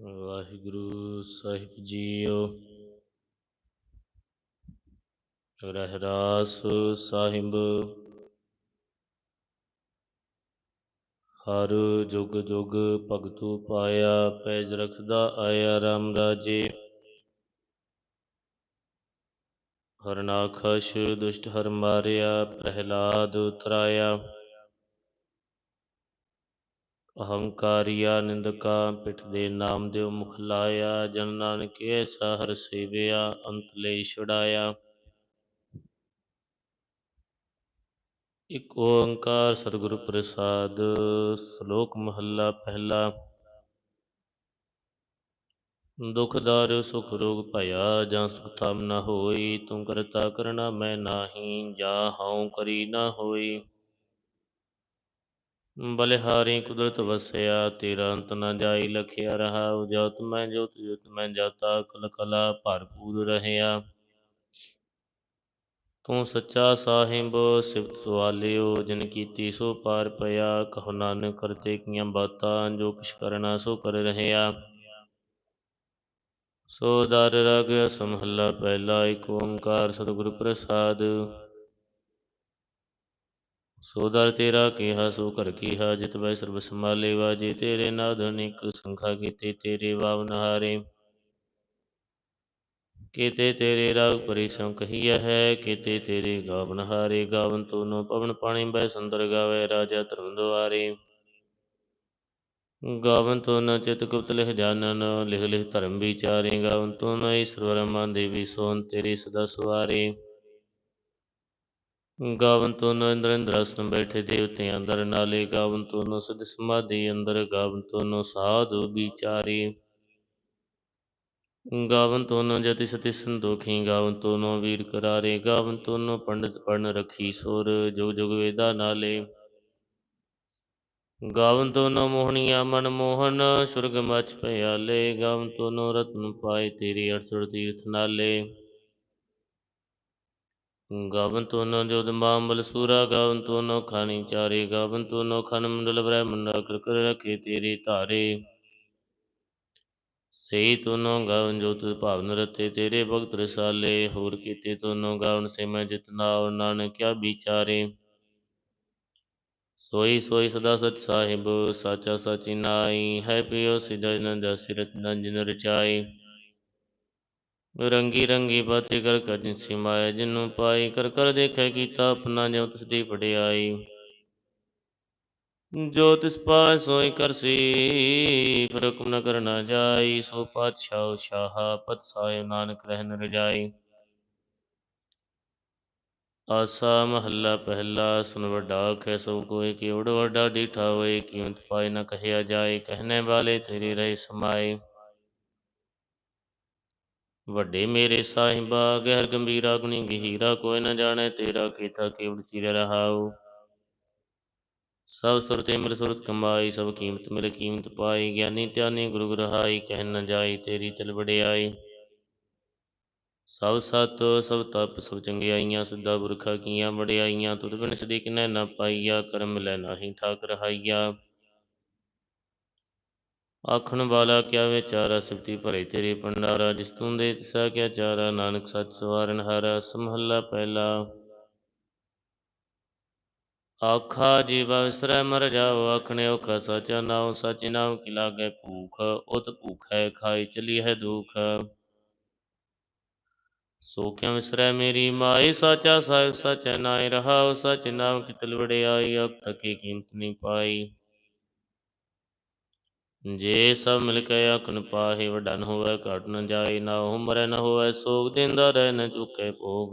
ਵਾਹਿਗੁਰੂ ਸਾਹਿਬ ਜੀਓ। ਰਹਿਰਾਸ ਸਾਹਿਬ। ਹਰ ਜੁਗ ਜੁਗ ਭਗਤੂ ਪਾਇਆ, ਪੈਜ ਰਖਦਾ ਆਇਆ RAM ਰਾਜੇ। ਹਰਨਾਖਸ਼ ਦੁਸ਼ਟ ਹਰ ਮਾਰਿਆ, ਪ੍ਰਹਿਲਾਦ ਉਤਰਾਇਆ। ਅਹੰਕਾਰੀਆ ਨਿੰਦਕਾ ਪਿਠ ਦੇ ਨਾਮ ਦਿਓ ਮੁਖ ਲਾਇਆ, ਜਨ ਨਾਨਕ ਐਸਾ ਹਰ ਸੇਵਿਆ, ਅੰਤ ਲਈ ਛੁਡਾਇਆ। ਇਕ ਓੰਕਾਰ ਸਤਿਗੁਰ ਪ੍ਰਸਾਦ, ਸ਼ਲੋਕ ਮਹੱਲਾ ਪਹਿਲਾ। ਦੁਖ ਦਰ, ਸੁਖ ਰੋਗ ਭਇਆ, ਜਾਂ ਸੁਖ ਤਮ ਨ ਹੋਈ ਤੂੰ ਕਰਤਾ ਕਰਨਾ ਮੈਂ ਨਾਹੀ, ਜਾਂ ਹਉ ਕਰੀ ਨਾ ਹੋਈ। ਬਲਿਹਾਰੀ ਕੁਦਰਤ ਵਸਿਆ, ਤੇਰਾ ਅੰਤ ਨ ਜਾਈ ਲਖਿਆ ਰਹਾ ਜੋਤ ਮੈਂ ਜੋਤ ਜੋਤ ਮੈਂ ਜਾਤਾ, ਕਲ ਕਲਾ ਭਰਪੂਰ ਰਹਿਆ। ਤੂੰ ਸੱਚਾ ਸਾਹਿਬ, ਸਿਫਤ ਵਾਲਿਓ ਜਿਨ ਕੀਤੀ ਸੋ ਪਾਰ ਪਿਆ, ਕਹੋ ਨਾਨਕ ਕਰਤੇ ਕੀਆਂ ਬਾਤਾਂ, ਜੋ ਕਿਛ ਕਰਨਾ ਸੋ ਕਰ ਰਹਿਆ। ਸੋ ਦਰ ਰਗ ਸਮਹੱਲਾ ਪਹਿਲਾ ਏਕ ਓੰਕਾਰ ਸਤਿਗੁਰ ਪ੍ਰਸਾਦ। ਸੋ ਦਰ ਤੇਰਾ ਕਿਹਾ, ਸੋ ਘਰ ਕੀਹਾ, ਜਿਤ ਬੈ ਸਰਬ ਸੰਭਾਲੇ ਵਾਜੇ ਤੇਰੇ ਨਾਦ ਅਨੇਕ ਸੰਖਾ ਕੀਤੇ, ਤੇਰੇ ਵਾਵਨ ਹਾਰੇ ਕੀਤੇ ਤੇਰੇ ਰਾਗ ਪਰਿਸਮ ਕਹੀਆ ਹੈ, ਕੀਤੇ ਤੇਰੇ ਗਾਵਨ ਹਾਰੇ ਗਾਵਨ ਤੋਨੋ ਪਵਨ ਪਾਣੀ ਬੈ ਸੁੰਦਰ ਗਾਵੇ, ਰਾਜਾ ਧਰਮ ਦੁਆਰੇ। ਗਾਵਨ ਤੋਨ ਚਿਤ ਗੁਪਤ ਲਿਖ ਜਾਣਨ, ਲਿਖ ਲਿਖ ਧਰਮ ਵਿਚਾਰੇ। ਗਾਵਨ ਤੋਨ ਈਸ਼ਵਰ ਮਨ ਦੇਵੀ ਸੋਨ, ਤੇਰੀ ਸਦਾ ਸੁਆਰੇ ਗਾਵਨ ਤੋਨ ਇੰਦਰ ਇੰਦਰਾਸਨ ਬੈਠੇ ਦੇਵਤੇ ਅੰਦਰ ਨਾਲੇ, ਗਾਵਨ ਤੋਨ ਸਿਧ ਸਮਾਧੀ ਅੰਦਰ, ਗਾਵਨ ਤੋਨ ਸਾਧੂ ਵਿਚਾਰੇ। ਗਾਵਨ ਤੋਨੋ ਜਤੀ ਸਤੀ ਸੰਦੋਖੀ ਗਾਵਨ ਤੋਨੋ ਵੀਰ ਕਰਾਰੇ, ਗਾਵਨ ਤੋਨੋ ਪੰਡਿਤ ਪੜਨ ਰਖੀ ਸੁਰ, ਜੁਗ ਜੁਗ ਵੇਦਾ ਨਾਲੇ। ਗਾਵਨ ਤੋਨੋ ਮੋਹਣੀਆ ਮਨ ਮੋਹਨ, ਸੁਰਗ ਮਚ ਭਿਆਲੇ, ਗਾਵਨ ਤੋਨੋ ਰਤਨ ਪਾਏ ਤੇਰੀ ਅਰਸੁਰ ਤੀਰਥ ਨਾਲੇ। ਗਾਵਨ ਤੋਨੋ ਜੋਦ ਮਾਮਲ ਸੂਰਾ ਗਾਵਨ ਤੋਨੋ ਖਾਨੀ ਚਾਰੇ ਗਾਵਨ ਤੋਨੋ ਖਨ ਮੰਡਲ ਬ੍ਰਹਮੰਡ ਕਰ ਕਰ ਰਖੇ ਤੇਰੀ ਧਾਰੇ। ਸਈ ਤੁਨੋ ਗਾਵਨ ਜੋ ਤੁ ਭਾਵਨ ਰਤੇ ਤੇਰੇ ਭਗਤ ਰਸਾਲੇ, ਹੋਰ ਕੀਤੇ ਤੁਨੋ ਗਾਵਨ ਸੇ ਮੈਂ ਜਿਤਨਾ ਔਰ ਨਾਨਕ ਕਿਆ ਵਿਚਾਰੇ। ਸੋਈ ਸੋਈ ਸਦਾ ਸਚ ਸਾਹਿਬ, ਸਾਚਾ ਸਾਚੀ ਨਾਈ ਹੈ ਪਿਓ ਸਿਦਾ ਜਨ ਜਸ ਰਤਨ ਜਿਨ ਰਚਾਈ ਰੰਗੀ ਰੰਗੀ ਬਾਤੀ ਕਰ ਕਰ ਜਿਨ ਸਿਮਾਇਆ ਜਿਨੂੰ ਪਾਈ, ਕਰ ਕਰ ਦੇਖੈ ਕੀਤਾ ਆਪਣਾ ਜਿਉ ਤਿਸ ਦੀ ਵਡਿਆਈ। ਜੋ ਤਿਸ ਪਾਸ ਸੋਈ ਕਰਸੀ ਫਿਰ ਹੁਕਮ ਨ ਕਰਨਾ ਜਾਈ, ਸੋ ਪਾਤਸ਼ਾਹ ਸ਼ਾਹ ਪਤ ਸਾਹਿਬ ਨਾਨਕ ਰਹਿਨ ਰਜਾਈ। ਆਸਾ ਮਹੱਲਾ ਪਹਿਲਾ, ਸੁਨ ਵੱਡਾ ਆਖੈ ਸੋ ਕੋਇ ਕਿ ਉੜ ਵੱਡਾ ਡੀਠਾ ਹੋਏ ਕੀਮਤ ਪਾਏ ਨ ਕਹਿਆ ਜਾਏ ਕਹਿਨੇ ਵਾਲੇ ਤੇਰੇ ਰਹੇ ਸਮਾਏ ਵੱਡੇ ਮੇਰੇ ਸਾਹਿਬਾ, ਗਹਿਰ ਗੰਭੀਰਾ ਗੁਣੀ ਗਹੀਰਾ, ਕੋਈ ਨ ਜਾਣੇ ਤੇਰਾ ਕੀਤਾ ਕੇਵੜ ਚਿਰ ਰਹਾਉ। ਸਭ ਸੁਰਤੇ ਮਿਲ ਸੁਰਤ ਕਮਾਈ, ਸਭ ਕੀਮਤ ਮਿਲ ਕੀਮਤ ਪਾਈ, ਗਿਆਨੀ ਧਿਆਨੀ ਗੁਰੂ ਗ੍ਰਹਾਈ, ਕਹਿ ਨ ਜਾਈ ਤੇਰੀ ਤਲ ਵਡਿਆਈ। ਸਭ ਸਤ, ਸਭ ਤਪ, ਸਭ ਚੰਗਿਆਈਆਂ, ਸਿੱਧਾ ਪੁਰਖਾ ਕੀਆਂ, ਵਡਿਆਈਆਂ, ਤੁਧ ਬਿਨ ਸਦੀਕ ਨੈ ਨਾ ਪਾਈਆ, ਕਰਮ ਲੈ ਨਾਹੀ ਠਾਕ ਰਹਾਈਆ। ਆਖਣ ਵਾਲਾ ਕਿਆ ਵਿਚਾਰਾ ਸਿਫਤੀ ਭਰੇ ਤੇਰੇ ਪੰਡਾਰਾ ਜਿਸ ਤੂੰ ਦੇ ਤਿਸਾ ਕਿਆ ਚਾਰਾ, ਨਾਨਕ ਸੱਚ ਸਵਾਰਨ ਹਾਰਾ, ਸਮਹੱਲਾ ਪਹਿਲਾ। ਆਖਾ ਜੀਵਾ ਵਿਸਰੈ, ਮਰ ਜਾਓ, ਆਖਣੇ ਔਖਾ ਸਾਚਾ ਨਾਉ ਸਾਚੇ ਨਾਮ ਕੀ ਲਾਗੈ ਭੂਖ, ਉਤ ਭੂਖੈ ਖਾਈ ਚਲੀ ਹੈ ਦੁਖ। ਸੋ ਕਿਆ ਵਿਸਰੈ ਮੇਰੀ ਮਾਈ ਸਾਚਾ ਸਾਹਿਬ ਸਾਚੈ ਨਾਇ ਰਹਾਉ ਸਚ ਨਾਮ ਕੀ ਤਲ ਵਡਿਆਈ ਅਬ ਤਕੀ ਕੀਮਤ ਨਹੀਂ ਪਾਈ। ਜੇ ਸਭ ਮਿਲ ਕੇ ਆਖਣ ਪਾਹੇ ਵਡਨ ਹੋਵੇ, ਘਟ ਨ ਜਾਏ, ਨਾ ਹੋ ਨ ਹੋਵੇ, ਸੋਗ ਦਿੰਦਾ ਰਹਿ ਨ ਚੁਕੇ ਭੋਗ।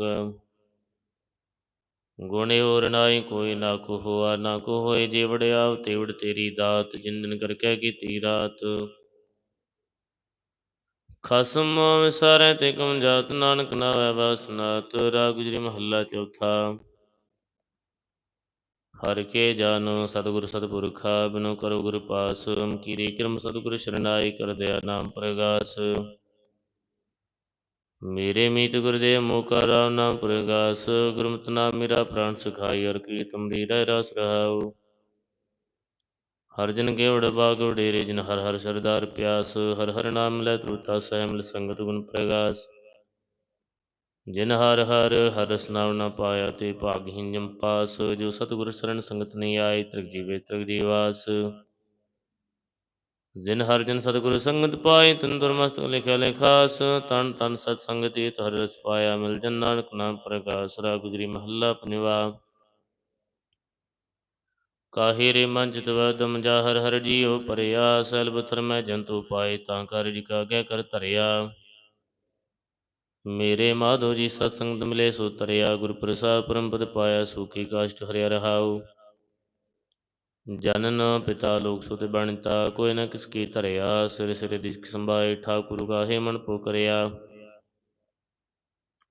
ਗੁਣੇ ਹੋਰ ਨਾਹੀ, ਕੋਈ ਨਾ ਕੋ ਹੋਆ, ਨਾ ਕੋ ਹੋਏ, ਜੇ ਵੜਿਆ ਤੇਵੜ ਤੇਰੀ ਦਾਤ, ਜਿੰਦਨ ਕਰਕੇ ਕੀਤੀ ਰਾਤ। ਖਸਮ ਵਿਸਾਰੈ ਤੇ ਕਮ ਜਾਤ, ਨਾਨਕ ਨਾਵੈ ਵਾਸਨਾਤ, ਰਾਗ ਗੁਜਰੀ ਮਹੱਲਾ ਚੌਥਾ। ਹਰ ਕੇ ਜਾਨੋ ਸਤਿਗੁਰ ਸਤਿਪੁਰਖਾ, ਬਿਨੋ ਕਰੋ ਗੁਰ ਪਾਸ ਕੀਰੀ ਕਿਰਮ ਸਤਿਗੁਰ ਸ਼ਰਨਾਈ ਕਰ ਦਿਆ ਨਾਮ ਪ੍ਰਗਾਸ। ਮੇਰੇ ਮੀਤ ਗੁਰਦੇਵ ਮੋਕਾ ਰਾਮ ਨਾਮ ਪ੍ਰਗਾਸ ਗੁਰਮਤਿ ਨਾਮ ਮੇਰਾ ਪ੍ਰਾਨ ਸੁਖਾਈ ਅਰ ਕੀਰਤਨ ਦੀ ਰਹਿ ਰਸ ਰਹਾਉ ਹਰ ਜਨ ਕੇ ਬਾਗ ਡੇਰੇ ਜਿਨ ਹਰ ਹਰ ਸਰਦਾਰ ਪਿਆਸ, ਹਰ ਹਰ ਨਾਮ ਲੈ ਤ੍ਰੁਤਾ ਸਹਿ ਸੰਗਤ ਗੁਣ ਪ੍ਰਗਾਸ। ਜਿਨ ਹਰ ਹਰ ਹਰ ਨਾਮ ਨਾ ਪਾਇਆ ਤੇ ਭਾਗਹੀਨ ਜਮ ਪਾਸ, ਜੋ ਸਤਿਗੁਰ ਸਰਣ ਸੰਗਤ ਨਹੀਂ ਆਈ ਤ੍ਰਿਗ ਜੀਵੇ ਤ੍ਰਿਗ ਜੀਵਾਸ। ਜਿਨ ਹਰ ਜਨ ਸਤਿਗੁਰ ਸੰਗਤ ਪਾਈ ਤਨ ਦੁਰਮਸਤਕ ਲਿਖਿਆ ਲਿਖਾਸ, ਤਨ ਤਨ ਸਤ ਸੰਗਤੀ ਹਰ ਰਸ ਪਾਇਆ, ਮਿਲ ਜਨ ਨਾਨਕ ਨਾਮ ਪ੍ਰਗਾਸ ਰਾ ਗੁਜਰੀ ਮਹੱਲਾ ਪੰਜਵਾ ਕਾਹੀ ਰੇ ਮਨ ਚਿਤ ਵਦਮ ਜਾ ਹਰ ਹਰ ਜੀਉ ਪਰਿਆ ਸੈਲ ਬਥਰ ਮੈਂ ਜੰਤੂ ਪਾਏ, ਤਾਂ ਕਰ ਜੀ ਕਾਗੇ ਕਰ ਧਰਿਆ। ਮੇਰੇ ਮਾਧੋ ਜੀ ਸਤਸੰਗਤ ਮਿਲੇ ਸੋ ਤਰਿਆ ਗੁਰ ਪ੍ਰਸਾਦ ਪਰਮ ਪਦ ਪਾਇਆ ਸੁਖੀ ਕਾਸ਼ਟ ਹਰਿਆ ਰਹਾਉ। ਜਨਨ ਪਿਤਾ ਲੋਕ ਸੁਤ ਬਣਤਾ, ਕੋਈ ਨਾ ਕਿਸ ਕੀ ਧਰਿਆ, ਸਿਰ ਸਿਰ ਦਿਸ਼ਕ ਸੰਭਾਏ ਠਾਕੁਰ ਗਾਹੇ ਮਨ ਪੋ ਕਰਿਆ।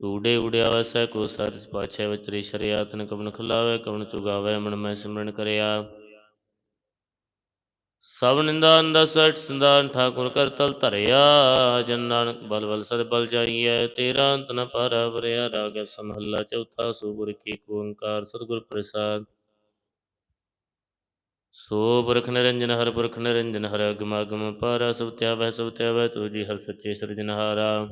ਊੜੇ ਊੜਿਆ ਵਸੈ ਕੋ ਸਰਸ ਪਾਛੈ ਵਿਚਰੀ ਸ਼ਰਿਆ, ਤਨ ਕਵਨ ਖੁਲਾਵੇ, ਕਵਨ ਤੁਗਾਵੇ, ਮਨ ਮੈਂ ਸਿਮਰਨ ਕਰਿਆ। ਸਭ ਨਿੰਦਾ ਅੰਦਾ ਸਟ ਸੰਦਾਨ ਠਾਕੁਰ ਕਰ ਤਲ ਧਰਿਆ ਜਨ ਨਾਨਕ ਬਲ ਬਲ ਸਦ ਬਲ ਜਾਈਐ, ਤੇਰਾ ਅੰਤ ਨ ਪਾਰਾ ਵਰਿਆ ਰਾਗ ਸਮਹੱਲਾ ਚੌਥਾ ਸੋ ਕੀ ਓੰਕਾਰ, ਸਤਿਗੁਰ ਪ੍ਰਸਾਦ। ਸੋ ਪੁਰਖ ਨਿਰੰਜਨ ਹਰ ਪੁਰਖ ਨਿਰੰਜਨ ਹਰ ਅਗਮ ਅਗਮ ਪਾਰਾ, ਸਭ ਤਿਆਵੈ ਸਭ ਤਿਆਵੈ, ਤੂ ਜੀ ਹਰ ਸੱਚੇ ਸਿਰਜਨਹਾਰਾ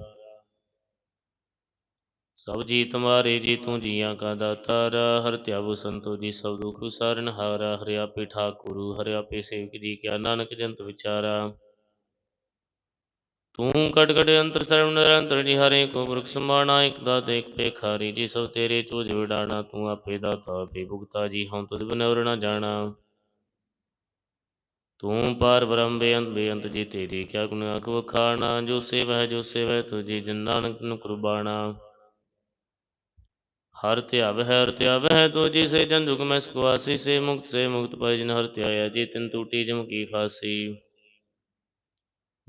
ਸਭ ਜੀ ਤੁਮਾਰੇ ਜੀ ਤੂੰ ਜੀਆਂ ਕਾ ਦਾਤਾਰਾ, ਹਰ ਧਿਆਵੋ ਸੰਤੋ ਜੀ ਸਭ ਦੁਖ ਸਾਰਨ ਹਾਰਾ, ਹਰਿ ਆਪੇ ਠਾਕੁਰੂ, ਹਰਿ ਆਪੇ ਸੇਵਕ ਜੀ ਕਿਆ ਨਾਨਕ ਜੰਤ ਵਿਚਾਰਾ। ਤੂੰ ਕਟ ਕਟ ਅੰਤਰ ਸਰਵ ਨਿਰੰਤਰ ਜੀ, ਹਰੇ ਕੋ ਬ੍ਰਖ ਸਮਾਣਾ ਇਕ ਦਾਤ ਇਕ ਪੇਖਾਰੀ ਜੀ, ਸਭ ਤੇਰੇ ਚੋਜ ਵਿਡਾਣਾ, ਤੂੰ ਆਪੇ ਦਾਤਾ, ਆਪੇ ਭੁਗਤਾ ਜੀ, ਹਉ ਤੁਧ ਬਨਵਰ ਨਾ ਜਾਣਾ। ਤੂੰ ਪਾਰ ਬ੍ਰਹਮ ਬੇਅੰਤ ਬੇਅੰਤ ਜੀ ਤੇਰੀ ਕਿਆ ਗੁਣ ਆਖ ਵਖਾਣਾ, ਜੋ ਸੇਵ ਜੋ ਸੇਵ ਤੁਜੀ ਜਨ ਨਾਨਕ ਨੂੰ ਕੁਰਬਾਨਾ ਹਰ ਧਿਆਵ ਹੈ, ਹਰ ਧਿਆਵ ਹੈ, ਤੋ ਜੀ ਸੇ ਜਨ ਜੁਗ ਮੈਂ ਸੁਖਵਾਸੀ ਸੇ ਮੁਕਤ ਸੇ ਮੁਕਤ ਪਾਇ ਜਿਨ ਹਰ ਧਿਆਇਆ ਜੀ ਤਿਨ ਟੂਟੀ ਜਮ ਕੀ ਫਾਸੀ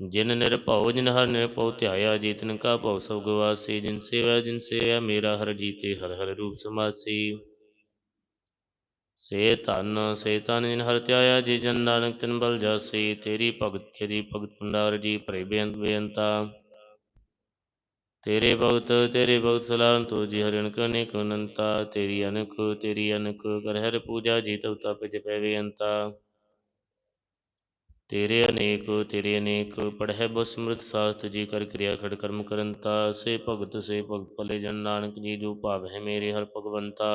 ਜਿਨ ਨਿਰਭਉ ਜਿਨ ਹਰ ਨਿਰਭਉ ਧਿਆਇਆ, ਜੀ ਤਿਨ ਕਾ ਭਉ ਸਭ ਗਵਾਸੀ। ਜਿਨ ਸੇਵਾ ਜਿਨ ਸੇਵਾ ਮੇਰਾ ਹਰ ਜੀਤੇ, ਹਰ ਹਰ ਰੂਪ ਸਮਾਸੀ। ਸੇ ਧਨ ਸੇ ਧਨ ਜਿਨ ਹਰ ਧਿਆਇਆ, ਜੀ ਜਨ ਨਾਨਕ ਤਿਨ ਬਲ ਜਾਸੀ। ਤੇਰੀ ਭਗਤ ਤੇਰੀ ਭਗਤ ਪੰਡਾਰ ਜੀ, ਭਰੇ ਬੇਅੰਤ ਬੇਅੰਤਾ ਤੇਰੇ ਭਗਤ ਤੇਰੇ ਭਗਤ ਸਲਾਮ, ਤੋ ਜੀ ਹਰਿ ਅਨਕ, ਅਨੇਕ ਅਨੰਤਾ, ਤੇਰੀ ਅਨਕ ਤੇਰੀ ਅਨਕ, ਕਰ ਹਰ ਪੂਜਾ, ਜੀ ਤਉ ਤਪ ਜਪੈ ਵੇਅੰਤਾ ਤੇਰੇ ਅਨੇਕ ਤੇਰੇ ਅਨੇਕ, ਪੜਹਿ ਬੋ ਸਮ੍ਰਿਤ ਸਾਸਤ ਜੀ ਕਰ ਕਿਰਿਆ ਖੜ ਕਰਮ ਕਰੰਤਾ। ਸੇ ਭਗਤ ਸੇ ਭਗਤ ਭਲੇ ਜਨ ਨਾਨਕ, ਜੀ ਜੋ ਭਾਵ ਹੈ ਮੇਰੇ ਹਰ ਭਗਵੰਤਾ।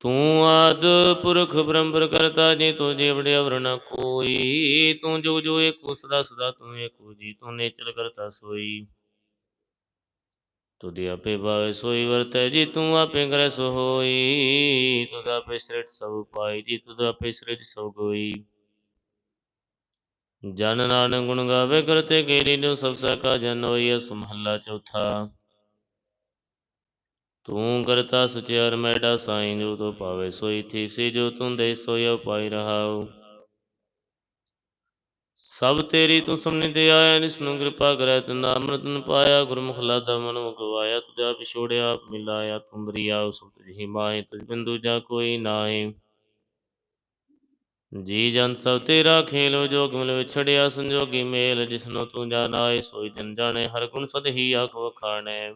ਤੂੰ ਆਦ ਪੁਰਖ ਬ੍ਰਹਮ ਕਰਤਾ, ਜੀ ਤੂੰ ਜੀਵ ਅਵਰ ਨ ਕੋਈ। ਤੂੰ ਜੋ ਜੋ ਏਕੋ ਸਦਾ ਸਦਾ, ਤੂੰ ਏਕੋ ਜੀ ਤੂੰ ਨੇਚਰ ਕਰਤਾ ਸੋਈ। ਤੁਧਿ ਆਪੇ ਭਾਵੇ ਸੋਈ, ਵਰਤੈ ਜੀ, ਤੂੰ ਆਪੇ ਕਰੈ ਸੋ ਹੋਈ। ਤੁਧ ਆਪੇ ਸ੍ਰਿਟ ਸਭ ਪਾਈ ਜੀ, ਤੁਧ ਆਪੇ ਸ੍ਰਿਟ ਸਭ ਕੋਈ ਜਨ ਨਾਨਕ ਗੁਣ ਗਾਵੇ, ਕਰਤੇ ਕੇਰੀ ਨੂੰ ਸਭ ਸਕਾ ਜਨ ਹੋਈ, ਅਸ ਮਹੱਲਾ ਚੌਥਾ। ਤੂੰ ਕਰਤਾ ਸਚਿਆਰ ਮੈਡਾ ਸਾਈਂ ਜੋ ਤੋ ਪਾਵੇ, ਸੋਈ ਥੀ ਸੇ ਜੋ ਤੂੰ ਦੇ ਸੋਇ ਪਾਈ ਰਹਾਉ। ਸਭ ਤੇਰੀ ਤੂੰ ਸੁਮਨਿ ਤੇ ਆਇਆ ਨਿਸ ਨੂੰ ਕਿਰਪਾ ਕਰੈ ਤਨ ਅੰਮ੍ਰਿਤ ਨ ਪਾਇਆ, ਗੁਰਮੁਖ ਲਾਦਾ ਮਨ ਮੁਕਵਾਇਆ ਤੁਜਾ ਪਿਛੋੜਿਆ ਮਿਲਾਇਆ ਤੁਮ ਬਰੀਆ ਸਭ ਤੁਝੀ ਮਾਏ ਤੁਝ ਬਿੰਦੂ ਜਾ ਕੋਈ ਨਾਏ ਜੀ ਜਨ ਸਭ ਤੇਰਾ ਖੇਲ ਜੋਗ ਮਿਲ ਵਿਛੜਿਆ ਸੰਜੋਗੀ ਮੇਲ, ਜਿਸਨੋ ਤੂੰ ਜਾਣਾਏ ਸੋਈ ਜਨ ਜਾਣੇ, ਹਰ ਗੁਣ ਸਦ ਹੀ ਆਖ ਵਖਾਣੇ।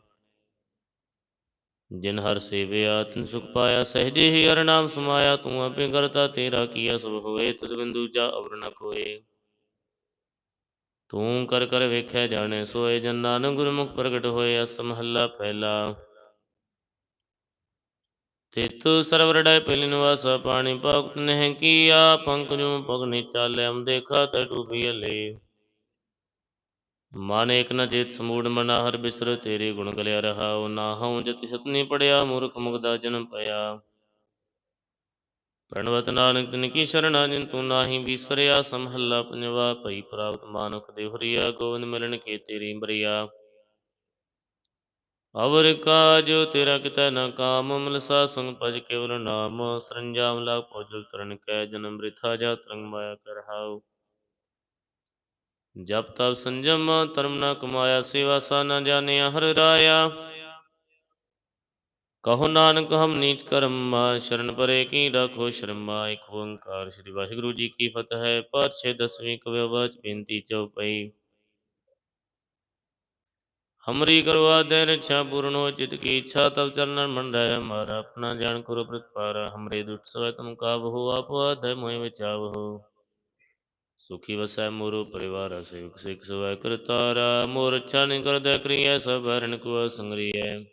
ਜਿਨ ਹਰ ਸੇਵਿਆ, ਤਿਨ ਸੁਖ ਪਾਇਆ, ਸਹਜੇ ਹੀ ਹਰ ਨਾਮ ਸਮਾਇਆ, ਤੂੰ ਆਪੇ ਕਰਤਾ, ਤੇਰਾ ਕੀਆ ਸਭ ਹੋਏ, ਤਦ ਬਿੰਦੂ ਜਾ ਅਵਰ ਨ ਕੋਏ ਤੂੰ ਕਰ ਕਰ ਵੇਖਿਆ ਜਾਣੇ, ਸੋਏ, ਜਨ ਨਾਨਕ ਗੁਰਮੁਖ ਪ੍ਰਗਟ ਹੋਏ, ਅਸ ਮਹੱਲਾ ਪਹਿਲਾ ਤਿਤ ਸਰਵਰ ਡੈ ਪਹਿਲੀ ਪਾਣੀ ਭਗਤ ਨਹਿ ਕੀਆ, ਪੰਕਜੂ ਪਗ ਨੀ ਚਾਲੇ, ਹਮ ਦੇਖਾ, ਤੈ ਡੂਬੀ ਲੈ ਮਨ ਏਕ ਨ ਚੇਤ ਸਮੂੜ ਮਨਾ ਹਰ ਬਿਸਰ, ਤੇਰੇ ਗੁਣ ਗਲਿਆ ਰਹਾਉ ਨਾ ਹਉ ਜਤਿ ਸਤਨੀ ਪੜਿਆ, ਮੂਰਖ ਮੁਗਦਾ ਜਨਮ ਪਿਆ। ਪ੍ਰਣਵਤ ਨਾਨਕ, ਤਿਨ ਕੀ ਸ਼ਰਣਾ, ਜਿਨ ਤੂੰ ਨਾਹੀ ਵਿਸਰਿਆ ਸਮਹੱਲਾ ਪੰਜਵਾ, ਭਈ ਪ੍ਰਾਪਤ ਮਾਨੁਖ ਦੇ ਹਰੀਆ, ਗੋਵਿੰਦ ਮਿਲਣ ਕੇ ਤੇਰੀ ਬਰੀਆ ਅਵਰ ਕਾਜ, ਤੇਰਾ ਕਿਤਾ ਨ ਕਾਮ ਮਲ ਸੰਗ ਭਜ ਕੇਵਲ ਨਾਮ, ਸਰੰਜਾਮ ਲਾ ਪੋਜਲ ਤਰਨ ਕੈ, ਜਨਮ ਬ੍ਰਿਥਾ ਜਾ ਤਰੰਗ ਮਾਇਆ ਕਰਹਾਉ ਜਪ ਤਪ ਸੰਜਮ, ਧਰਮ ਨਾ ਕਮਾਇਆ, ਸੇਵਾ ਸਾ ਨ ਜਾਣਿਆ, ਹਰ ਰਾਇਆ। ਕਹੋ ਨਾਨਕ, ਹਮ ਨੀਚ ਕਰਮ ਸ਼ਰਨ ਪਰੇ ਕੀ ਰੱਖੋ ਸ਼ਰਮਾ, ਇਕ ਓੰਕਾਰ। ਸ੍ਰੀ ਵਾਹਿਗੁਰੂ ਜੀ ਕੀ ਫਤਿਹ ਹੈ ਪਾਤਸ਼ਾਹ ਦਸਵੀਂ ਕਵਿ ਬੇਨਤੀ ਚਉਪਈ। ਹਮਰੀ ਕਰਵਾ ਦੇ ਰਛਾ ਪੂਰਨ ਹੋ ਚਿਤ ਕੀ ਇੱਛਾ ਤਬ ਚਰਨਨ ਮੰਡੈ ਹਮਾਰਾ ਆਪਣਾ ਜਾਣ ਕਰੋ ਪ੍ਰਤਪਾਰ। ਹਮਰੇ ਦੁਸ਼ਟ ਸਵੈ ਤੁਮ ਕਾਬ ਹੋ, ਆਪ ਆਧੈ ਮੋਹਿ ਵਿਚਾਵ ਹੋ ਸੁਖੀ ਵਸੈ ਮੋਰੋ ਪਰਿਵਾਰ ਸੇਵਕ ਸਿਖ ਸਵੈ ਕਰਤਾਰਾ, ਮੋਰ ਅੱਛਾ ਨਿ ਕਰਦੈ ਕਰੀਐ, ਸਭ ਹਰਨ ਕੋ ਸੰਗਰੀਐ।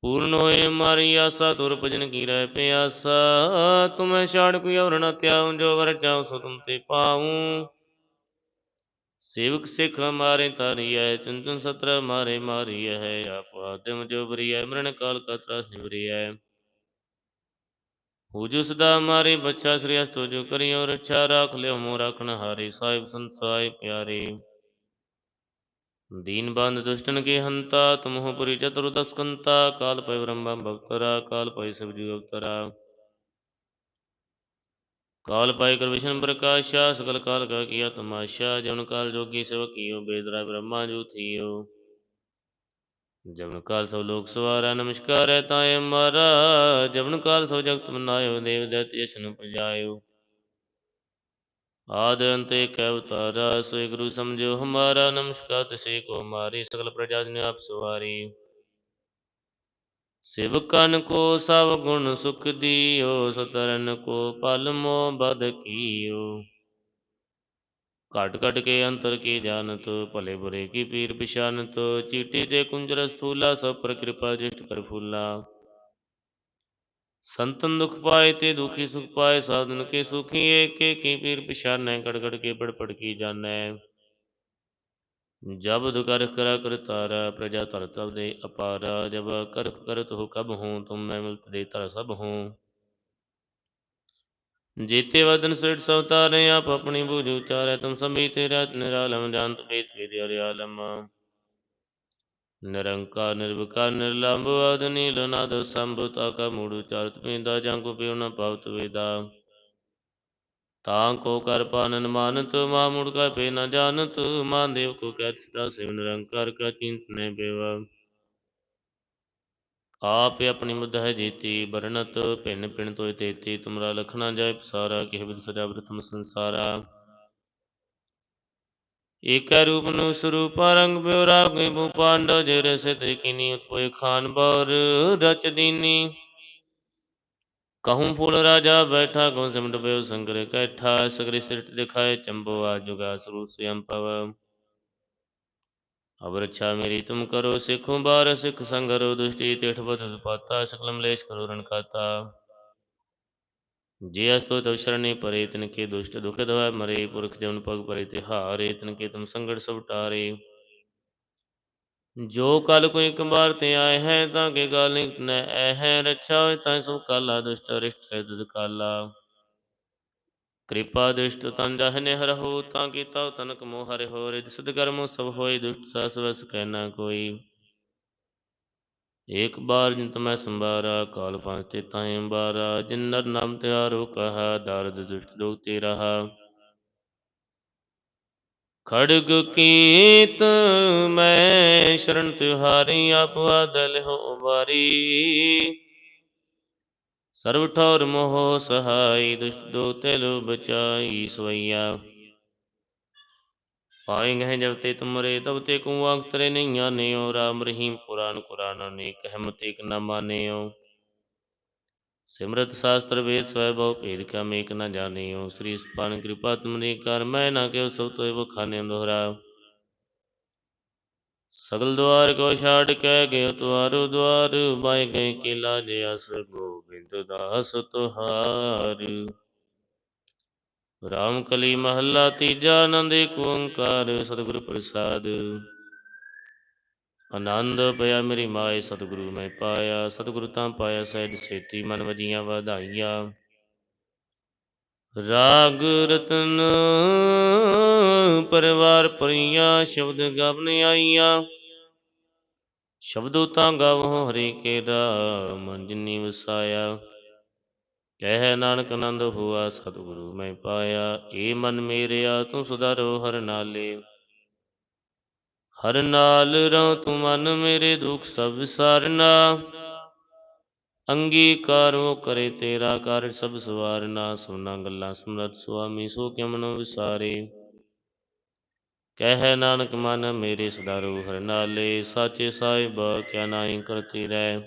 ਪੂਰਨ ਹੋਏ ਮਾਰੀ ਆਸਾ, ਤੁਰ ਭਜਨ ਕੀ ਰਹਿ ਪਿਆਸਾ। ਤੁਮੈ ਛਾੜ ਕੋਈ ਔਰ ਨ ਤਿਆਉ ਜੋ ਵਰ ਚਾਉ ਸੋ ਤੁਮ ਤੇ ਪਾਉ। ਸੇਵਕ ਸਿਖ ਮਾਰੇ ਤਾਰੀਐ ਚੁਨ ਚੁਨ ਸਤਰ ਮਾਰੇ ਮਾਰੀਐ ਹੈ ਆਪ ਆਦਮ ਜੋ ਬਰੀਐ ਮਰਨ ਕਾਲ ਕਾ ਤਰਾਸ ਨਿਵਰੀਐ। ਹੋਜੂ ਸਦਾ ਮਾਰੇ ਬੱਚਾ ਸ੍ਰੀ ਅਸਤੋ ਜੋ ਕਰਿਓ, ਰੱਛਾ ਰਾਖ ਲਿਓ ਮੋ ਰਾਖਣ ਹਾਰੇ, ਸਾਹਿਬ ਸੰਸਾਏ ਪਿਆਰੇ। ਦੀਨ ਬੰਦ ਦੁਸ਼ਟਨ ਕੇ ਹੰਤਾ ਤੁਮਹੁ ਪੁਰੀ ਚਤੁਰ ਦਸਕੰਤਾ, ਕਾਲ ਪੈ ਬ੍ਰਹਮਾ ਭਗਤਰਾ ਕਾਲ ਪੈ ਸਬਜੀ ਅਵਤਰਾ। ਕਾਲ ਪਾਇ ਕਰ ਪ੍ਰਕਾਸ਼ਾ ਸਕਲ ਕਾਲ ਕਾ ਕੀਆ ਤਮਾਸ਼ਾ ਜਨ ਕਾਲ ਜੋਗੀ ਸਭ ਕੀਓ, ਬੇਦਰਾ ਬ੍ਰਹਮਾ ਜੋ ਥੀਓ। ਜਮਨ ਕਾਲ ਸਭ ਲੋਕ ਸਵਾਰਾ, ਨਮਸਕਾਰ ਹੈ ਤਾਏ ਮਾਰਾ ਜਮਨ ਕਾਲ ਸਭ ਜਗਤ ਮਨਾਇਓ, ਦੇਵ ਦਤ ਯਸ਼ਨੁ ਪਜਾਇਓ। ਆਦ ਅੰਤ ਏਕ ਅਵਤਾਰਾ ਸੋਇ ਗੁਰੂ ਸਮਝੋ ਹਮਾਰਾ, ਨਮਸਕਾਰ ਤਿਸੇ ਕੋ ਮਾਰੀ, ਸਗਲ ਪ੍ਰਜਾ ਜਨ ਆਪ ਸਵਾਰੀ। ਸਿਵਕਨ ਕੋ ਸਭ ਗੁਣ ਸੁਖ ਦੀਓ, ਸਤਰਨ ਕੋ ਪਲਮੋ ਬਦ ਕੀਓ। ਘਟ ਘਟ ਕੇ ਅੰਤਰ ਕੀ ਜਾਣਤ, ਭਲੇ ਬੁਰੇ ਕੀ ਪੀਰ ਪਛਾਨਤ, ਚੀਟੀ ਦੇ ਕੁੰਜਰ ਸਥੂਲਾ, ਸਭ ਪਰ ਕਿਰਪਾ ਕਰ ਫੁੱਲਾ। ਸੰਤਨ ਦੁਖ ਪਾਏ ਤੇ ਦੁਖੀ ਸੁਖ ਪਾਏ, ਸਾਧਨ ਕੇ ਸੁਖੀ, ਏਕ ਕੀ ਪੀਰ ਪਛਾਨੈ ਘਟ ਘਟ ਕੇ ਪੜ ਪੜ ਕੀ ਜਾਣੈ। ਜਬ ਦੁਕਰ ਕਰ ਕਰਤਾਰ ਪ੍ਰਜਾ ਤਰ ਤਬ ਦੇ ਅਪਾਰ, ਜਬ ਕਰ ਕਰਤ ਹੋ ਕਬ ਹੂੰ, ਤੁਮ ਮੈਂ ਮਿਲਤ ਦੇ ਤਰ ਸਭ ਹੂੰ। ਜੀਤੇ ਵਦਨ ਸਿਰ ਸੋ ਤਾਰੇ ਆਪ ਆਪਣੀ ਬੂਝ ਉਚਾਰੈ, ਤੁਮ ਸਮੀ ਤੇਰਾ ਨਿਰਾਲਮ ਜਾਣਤ ਬੇਦ ਵੇਦ ਹਰਿ ਆਲਮ ਨਿਰੰਕਾਰ, ਨਿਰਵਿਕਾਰ ਨਿਰਲੰਭ ਆਦ ਨੀਲ ਨਾਦ ਸੰਭਤਾ ਕਾ ਮੂੜ, ਉਚਾਰਤ, ਪੀਂਦਾ ਜਾਂ ਕੋ ਪਿਉ, ਨ ਪਾਵਤ, ਵੇਦਾ। ਤਾਂ ਕੋ ਕਰ ਪਾਨਨ ਮਾਨਤ, ਮਾ ਮੂੜ ਕਾ ਪੇ ਨ ਜਾਣਤ ਮਾਨ ਦੇਵ ਕੋ ਕਹਿ ਸਦਾ ਸਿਵ ਨਿਰੰਕਾਰ ਕਾ ਚਿੰਤਨੇ ਬੇਵਾ। ਆਪ ਆਪਣੀ ਮੁਦਹ ਜੀਤੀ ਬਰਨਤ ਭਿੰਨ ਪਿੰਨ ਤੋਇ ਤੇਤੀ, ਤੁਮਰਾ ਲਖਣਾ ਜਾਇ ਪਸਾਰਾ, ਕਿਹ ਬਿਨ ਸਦਾ ਬ੍ਰਤਮ ਸੰਸਾਰਾ। ਏਕਾ ਰੂਪ ਨੂੰ ਸਰੂਪ ਰੰਗ ਬਿਉ ਰਾਗ ਬਿਉ ਪਾਂਡੋ, ਜੇ ਰਸ ਤੇ ਕਿਨੀ ਉਤਪੋਇ ਖਾਨ ਬੌਰ, ਰਚ ਦੀਨੀ। ਕਹੂੰ ਫੁਲ ਰਾਜਾ ਬੈਠਾ ਗੁਣ ਸਿਮਟ ਬਿਉ ਸੰਗਰ ਕੈਠਾ, ਸਗਰੇ ਸਿਰਟ ਦਿਖਾਏ ਚੰਬੋ ਆ ਜੁਗਾ ਸਰੂਪ ਸਿਅੰ ਪਵ। अब रक्षा मेरी तुम करो सिखों बार सिख संगरो दुष्टि तिठ बध पाता सकलम लेश करो रण खाता जे अस्तो तव शरणी परे तिनके दुष्ट दुख दवा मरे पुरख जवन पग परे तिहारे तिनके तुम संगड़ सब टारे ਜੋ ਕਲ ਕੋ ਇਕ ਬਾਰ ਤੇ ਆਏ ਹੈ ਤਾਂ ਕੇ ਗਾਲ ਨਿਕਟ ਨ ਐ ਹੈ ਰੱਛਾ ਹੋਇ ਤਾਂ ਸੋ ਕਾਲਾ ਦੁਸ਼ਟ ਰਿਸ਼ਟ ਹੈ ਦੁਦ ਕਾਲਾ ਕਿਰਪਾ ਦ੍ਰਿਸ਼ਟ ਤਨ ਜਹਨੇ ਹਰਹੁ ਤਾਂ ਕੀਤਾ ਤਨਕ ਮੋਹ ਹਰਿ ਹੋ ਰਿਦ ਸਿਧ ਕਰਮੋ ਸਭ ਹੋਈ ਦੁਸ਼ਟ ਸਸ ਵਸ ਕਹਿਣਾ ਕੋਈ। ਏਕ ਬਾਰ ਜਿਤ ਮੈਂ ਸੰਭਾਰਾ, ਕਾਲ ਪੰਜ ਤੇ ਤਾਏ ਬਾਰਾ ਜਿਨ ਨਰ ਨਾਮ ਤਿਆਰੋ ਕਹਾ, ਦਰਦ ਦੁਸ਼ਟ ਦੁਖ ਤੇ ਰਹਾ। ਖੜਗ ਕੀਤ ਮੈਂ ਸ਼ਰਨ ਤਿਹਾਰੀ ਆਪ ਆਦਲ ਹੋ ਵਾਰੀ। ਸਰਵ ਠੌਰ ਮੋਹ ਸਹਾਈ, ਦੁਸ਼ਟ ਦੋ ਤਿਲ ਬਚਾਈ ਸਵਈਆ। ਪਾਏਂਗੇ ਜਬ ਤੇ ਤੁਮਰੇ, ਤਬ ਤੇ ਕੂ ਅੰਤਰੇ ਨਹੀਂ ਆਨਿਓ ਰਾਮ ਰਹੀਮ ਕੁਰਾਨ ਕੁਰਾਨ ਨੇ ਕਹਿਮਤ ਇਕ ਨਾ ਮਾਨਿਓ। ਸਿਮਰਤ ਸ਼ਾਸਤਰ ਵੇਦ ਸਵੈਭਵ ਭੇਦ ਕਾ ਮੇਕ ਨ ਜਾਣਿਓ। ਸ੍ਰੀ ਸਪਾਨ ਕਿਰਪਾ ਤੁਮਰੀ ਕਰ, ਮੈਂ ਨਾ ਕਿਉ ਸਭ ਤੋਇ ਬਖਾਨੇ ਦੋਹਰਾ। ਸਗਲ ਦੁਆਰ ਕੋ ਛਾੜ ਕੇ ਗਏ ਤੁਆਰੋ ਦੁਆਰ ਬਾਈ ਗਏ ਕੀ ਲਾਜ ਅਸ ਗੋਬਿੰਦ ਦਾਸ ਤੁਹਾਰ। ਰਾਮ ਕਲੀ ਮਹੱਲਾ ਤੀਜਾ ਆਨੰਦ ਓੰਕਾਰ, ਸਤਿਗੁਰ ਪ੍ਰਸਾਦ। ਆਨੰਦ ਪਿਆ ਮੇਰੀ ਮਾਏ, ਸਤਿਗੁਰੂ ਮੈਂ ਪਾਇਆ, ਸਤਿਗੁਰੂ ਤਾਂ ਪਾਇਆ ਸਹਿਜ ਸੇਤੀ, ਮਨ ਵਜੀਆਂ ਵਧਾਈਆਂ। ਰਾਗ ਰਤਨ ਪਰਿਵਾਰ ਪਰੀਆਂ, ਸ਼ਬਦ ਗਵਨ ਆਈਆਂ। ਸ਼ਬਦੋ ਤਾਂ ਗਾਵੋ ਹਰੀ ਕੇ ਰਾਮ, ਜਿਨੀ ਵਸਾਇਆ। ਕਹਿ ਨਾਨਕ ਆਨੰਦ ਹੋਆ, ਸਤਿਗੁਰੂ ਮੈਂ ਪਾਇਆ। ਏ ਮਨ ਮੇਰਿਆ, ਤੂੰ ਸੁਧਾਰੋ ਹਰ ਨਾਲੇ। ਹਰ ਨਾਲ ਰਹੁ ਤੂੰ ਮਨ ਮੇਰੇ ਦੁਖ, ਸਭ ਵਿਸਾਰਨਾ। ਅੰਗੀਕਾਰੋ ਕਰੇ ਤੇਰਾ ਕਰ, ਸਭ ਸਵਾਰਨਾ। ਸੁਨਾ ਗੱਲਾਂ ਸਮਰਤ ਸੁਆਮੀ, ਸੋ ਕਿਮ ਨ ਵਿਸਾਰੇ। ਕਹਿ ਨਾਨਕ ਮਨ ਮੇਰੇ ਸਦਾਰੂ ਹਰ ਨਾਲੇ ਸਾਚੇ ਸਾਹਿਬ ਕਿਆ ਨਾਹੀ ਕਰਤੀ ਰਹਿ।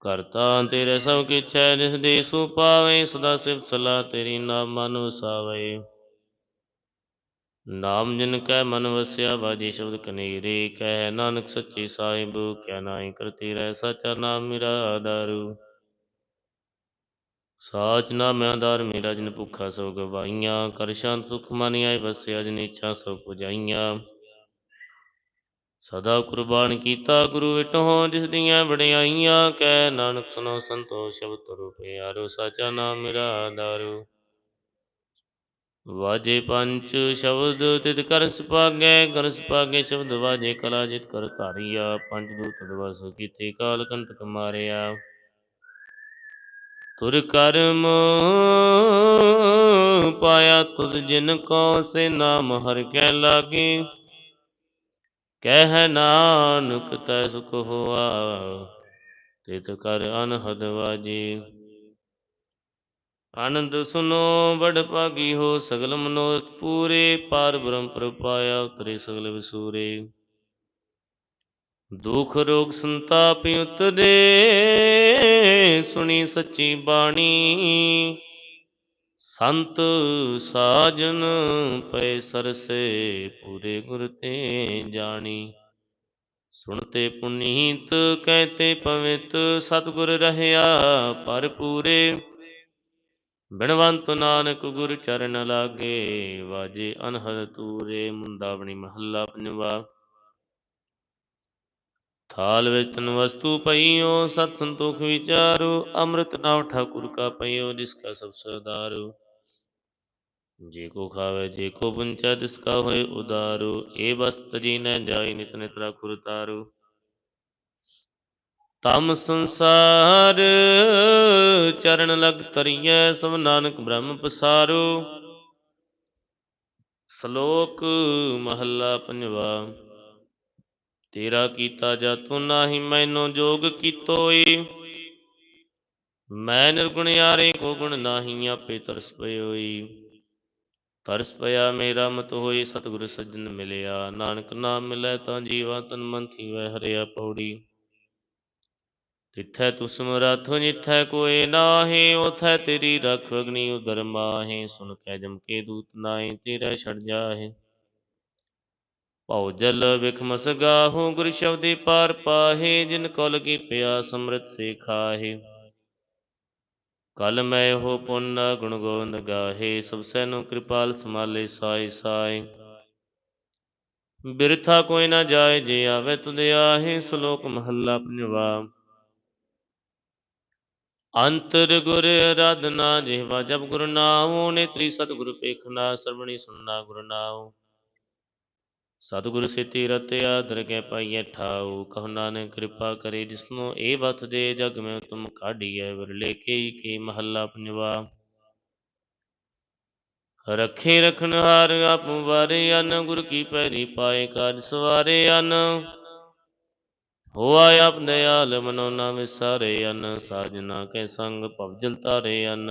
ਕਰਤਾ ਤੇਰੇ ਸਭ ਕਿਛ, ਜਿਸ ਦੇ ਸੋ ਪਾਵੇ, ਸਦਾ ਸਿਫਤ ਸਲਾ ਤੇਰੀ ਨਾਮ ਮਨ ਵਸਾਵੇ। ਨਾਮ ਜਿਨ ਕੈ ਮਨ ਵਸਿਆ ਬਾਜੀ ਸ਼ਬਦ ਕਨੀਰੇ, ਕਹਿ ਨਾਨਕ ਸੱਚੇ ਸਾਹਿਬ ਕਿਆ ਨਾਹੀ ਕਰਤੀ ਰਹਿ, ਸਾਚਾ ਨਾਮ ਮੇਰਾ ਆਧਾਰੂ। ਸਾਚ ਨਾਮ ਆਧਾਰ, ਮੇਰਾ ਜਨ ਭੁੱਖਾ ਸੋ ਗਵਾਈਆਂ ਕਰ ਸ਼ਾਂਤ ਸੁਖ ਮਨ ਆਏ ਵਸਿਆ, ਜਿਨ ਇੱਛਾ ਸੋ ਪੁਜਾਈਆਂ। ਸਦਾ ਕੁਰਬਾਨ ਕੀਤਾ ਗੁਰੂ ਵਿਟੋ, ਜਿਸ ਦੀਆਂ ਵਡਿਆਈਆਂ। ਕਹਿ ਨਾਨਕ ਸੁਨੋ ਸੰਤੋ ਸ਼ਬਦ ਤੁਰੂ ਪਿਆਰੋ, ਸਾਚਾ ਨਾਮ ਮੇਰਾ ਆਧਾਰੂ। ਵਾਜੇ ਪੰਚ ਸ਼ਬਦ, ਤਿਤ ਕਰ ਸੁਭਾਗੈ। ਕਰ ਸੁਭਾਗੈ ਸ਼ਬਦ ਵਾਜੇ, ਕਲਾ ਜਿਤ ਕਰ ਧਾਰੀਆ। ਪੰਜ ਦੂਤ ਦਵਸ ਕੀਤੇ ਕਾਲ ਕੰਟਕ ਮਾਰਿਆ। ਤੁਰ ਕਰਮ ਪਾਇਆ ਤੁਧ ਜਿਨ ਕੋ ਸੇ ਨਾਮ ਹਰ ਕੈ ਲਾਗੇ। ਕਹਿ ਨਾਨਕ ਤੈ ਸੁਖ ਹੋਆ, ਤਿਤ ਕਰ ਅਨਹਦ ਵਾਜੇ। ਆਨੰਦ ਸੁਨੋ ਬੜ ਭਾਗੀ ਹੋ, ਸਗਲ ਮਨੋਤ ਪੂਰੇ, ਪਾਰ ਬ੍ਰਹਮ ਪ੍ਰਪਾਇਆ ਉਤਰੇ ਸਗਲ ਵਿਸੂਰੇ। ਦੁਖ ਰੋਗ ਸੰਤਾਪ ਉਤਰੇ ਸੁਣੀ ਸੱਚੀ ਬਾਣੀ। ਸੰਤ ਸਾਜਨ ਪਏ ਸਰਸੇ ਪੂਰੇ ਗੁਰ ਤੇ ਜਾਣੀ। ਸੁਣਤੇ ਪੁਨੀਤ ਕਹਤੇ ਪਵਿੱਤ, ਸਤਿਗੁਰ ਰਹਿਆ ਪਰ ਪੂਰੇ। ਬਿਨਵੰਤ ਨਾਨਕ ਗੁਰ ਚਰਨ ਲਾਗੇ, ਵਾਜੇ ਅਨਹਦ ਤੂਰੇ ਮੁੰਦਾਵਣੀ ਮਹੱਲਾ ਪੰਜਵਾ ਥਾਲ ਵਿੱਚ ਤਨ ਵਸਤੂ ਪਈਓ, ਸਤ ਸੰਤੋਖ ਵਿਚਾਰੋ, ਅੰਮ੍ਰਿਤ ਨਾਮ ਠਾਕੁਰ ਕਾ ਪਈਓ, ਜਿਸ ਕਾ ਸਭ ਸਰਦਾਰੋ। ਜੇ ਕੋ ਖਾਵੇ, ਜੇ ਕੋ ਪੁੰਚਾ ਤਿਸ ਕਾ ਹੋਏ ਉਦਾਰੋ। ਏ ਬਸਤ ਜੀ ਨ ਜਾਈ, ਨਿਤ ਨਿਤ ਰਖੁਰ ਤਾਰੋ। ਤਮ ਸੰਸਾਰ ਚਰਨ ਲਗ ਤਰੀਐ ਸਭ ਨਾਨਕ ਬ੍ਰਹਮ ਪਸਾਰੋ। ਸ਼ਲੋਕ ਮਹੱਲਾ ਪੰਜਵਾ। ਤੇਰਾ ਕੀਤਾ ਜਾ ਤੂੰ ਨਾਹੀ ਮੈਨੂੰ ਜੋਗ ਕੀਤੋਈ। ਮੈਂ ਨਿਰਗੁਣ ਯਾਰੇ ਕੋ ਗੁਣ ਨਾਹੀ ਆਪੇ ਤਰਸ ਪਇਓਈ। ਤਰਸ ਪਿਆ ਮੇਰਾ ਮਤ ਹੋਈ ਸਤਿਗੁਰ ਸੱਜਣ ਮਿਲਿਆ। ਨਾਨਕ ਨਾਮ ਮਿਲੈ ਤਾਂ ਜੀਵਾ ਤਨ ਮਨ ਥੀਵੈ ਹਰਿਆ ਪੌੜੀ। ਤਿੱਥੈ ਤੁ ਸਮਰਾਥੋ ਜਿਥੈ ਕੋਏ ਨਾਹੀ ਉਥੈ ਤੇਰੀ ਰਖ ਅਗਨੀ ਉਦਰ ਮਾਹੇ। ਸੁਨ ਕੈ ਜਮ ਕੇ ਦੂਤ ਨਾਹੀ, ਤੇਰਾ ਛੜ ਜਾਹੇ। ਭਉ ਜਲ ਵਿਖਮਸ ਗਾਹੋ, ਗੁਰ ਸ਼ਬਦੇ ਪਾਰ ਪਾਹੇ, ਜਿਨ ਕੋਲ ਲਗੀ ਪਿਆਸ ਅੰਮ੍ਰਿਤ ਸੇ ਖਾਹੇ। ਕਲ ਮੈਂ ਹੋ ਪੁੰਨ ਗੁਣ ਗੋਬਿੰਦ ਗਾਹੇ, ਸਭ ਸੈਨੋ ਕਿਰਪਾਲ ਸਮਾਲੇ ਸਾਈ ਸਾਈ ਬਿਰਥਾ ਕੋਈ ਨਾ ਜਾਏ, ਜੇ ਆਵੇ ਤੁਧ ਆਹੇ, ਸ਼ਲੋਕ ਮਹੱਲਾ ਪੰਜਵਾ। ਅੰਤਰ ਗੁਰ ਅਰਾਧਨਾ, ਜਿਹਵਾ ਜਪ ਗੁਰ ਨਾਮੋ ਨੇਤਰੀ ਸਤਿਗੁਰ ਪੇਖਣਾ ਸਰਵਣੀ ਸੁਨਣਾ ਗੁਰ ਨਾਮ ਸਤਿਗੁਰ ਸਿੱਧੀ ਰਤਿਆ ਦਰਗਹਿ ਪਾਈਐ ਠਾਉ, ਕਹੁ ਨਾਨਕ ਕਿਰਪਾ ਕਰੇ ਜਿਸਨੂੰ ਇਹ ਵਤ ਦੇ ਜਗ ਮੈਂ ਤੁਮ ਕਾਢੀਐ ਵਿਰਲੇ ਕੇ ਕੀ ਮਹੱਲਾ ਪੰਜਵਾ। ਰਖੇ ਰਖਨ ਹਾਰ ਆਪ ਵਾਰੇ ਅਨ, ਗੁਰ ਕੀ ਪੈਰੀ ਪਾਏ ਕਾਜ ਸਵਾਰੇ ਅਨ। ਹੋਆ ਆਪ ਦਇਆਲ ਮਨੋ ਨਾ ਵਿਸਾਰੇ ਅਨ ਸਾਜਨਾ ਕੇ ਸੰਗ ਭਵਜਲ ਤਾਰੇ ਅਨ।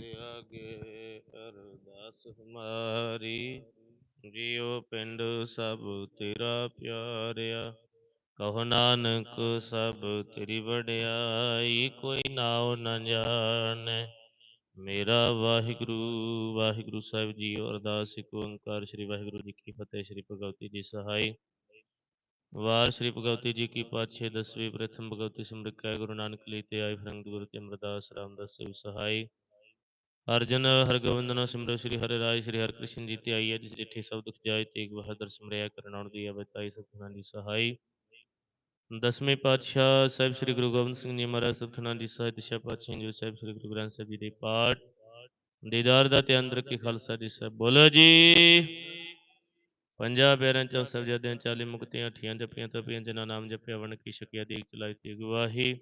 ਤੁਦੇ ਆਗੇ ਅਰਦਾਸ ਹਮਾਰੀ। ਜਿਉ ਪਿੰਡ ਸਭ ਤੇਰਾ ਪਿਆਰਿਆ, ਕਹੋ ਨਾਨਕ ਸਭ ਤੇਰੀ ਵਡਿਆਈ, ਕੋਈ ਨਾਉ ਨ ਜਾਣੈ। ਮੇਰਾ ਵਾਹਿਗੁਰੂ ਵਾਹਿਗੁਰੂ ਸਾਹਿਬ ਜੀ, ਅਰਦਾਸ ਇੱਕ ਓੰਕਾਰ, ਸ੍ਰੀ ਵਾਹਿਗੁਰੂ ਜੀ ਕੀ ਫਤਿਹ, ਸ੍ਰੀ ਭਗਵਤੀ ਜੀ ਸਹਾਈ। ਵਾਰ ਸ੍ਰੀ ਭਗਵਤੀ ਜੀ ਕੀ ਪਾਤਸ਼ਾਹ, ਦਸਵੀਂ ਪ੍ਰਥਮ ਭਗਵਤੀ ਸਿਮਰਤ ਕੈ ਗੁਰੂ ਨਾਨਕ ਲਈ ਤੇ ਆਏ ਫਰੰਗ ਗੁਰੂ ਤੇ ਅਮਰਦਾਸ ਰਾਮਦਾਸ ਸਿਵ ਸਹਾਈ। ਅਰਜਨ ਹਰਗੋਬਿੰਦ ਸਿਮਰੋ ਸ੍ਰੀ ਹਰਿ ਰਾਇ ਸ੍ਰੀ ਹਰਿ ਕ੍ਰਿਸ਼ਨ ਜੀ ਤੇ ਆਈਏ ਜਿਸ ਡਿਠੇ ਸਭ ਦੁਖ ਜਾਏ ਤੇਗ ਬਹਾਦਰ ਸਿਮਰਿਆ ਕਰਨਾਉਣ ਦੀ ਅਵਤਾਈ ਸਤਿਗੁਰਾਂ ਦੀ ਸਹਾਈ। ਦਸਵੇਂ ਪਾਤਸ਼ਾਹ ਸਾਹਿਬ ਸ੍ਰੀ ਗੁਰੂ ਗੋਬਿੰਦ ਸਿੰਘ ਜੀ ਮਹਾਰਾਜ ਸਤਿਗੁਰਾਂ ਦੀ ਸਹਾਇ ਦਿਸ਼ਾ ਪਾਤਸ਼ਾਹ ਜੀ ਸਾਹਿਬ ਸ੍ਰੀ ਗੁਰੂ ਗ੍ਰੰਥ ਸਾਹਿਬ ਜੀ ਦੇ ਪਾਠ। ਦੀਦਾਰ ਦਾ ਤੇ ਅੰਦਰ ਕੀ ਖਾਲਸਾ ਜੀ ਸਾਹਿਬ, ਬੋਲੋ ਜੀ। ਪੰਜਾਂ ਪਿਆਰਿਆਂ ਚੋਂ ਸਭ ਚਾਲੀ ਮੁਕਤੀਆਂ, ਅਠੀਆਂ ਜਪੀਆਂ, ਤਪੀਆਂ ਜਿਨ੍ਹਾਂ ਨਾਮ ਜਪਿਆ ਵਣ ਕੀ ਸ਼ਕਿਆ ਦੇਖ ਚਲਾਈ ਤੇ ਗਵਾਹੀ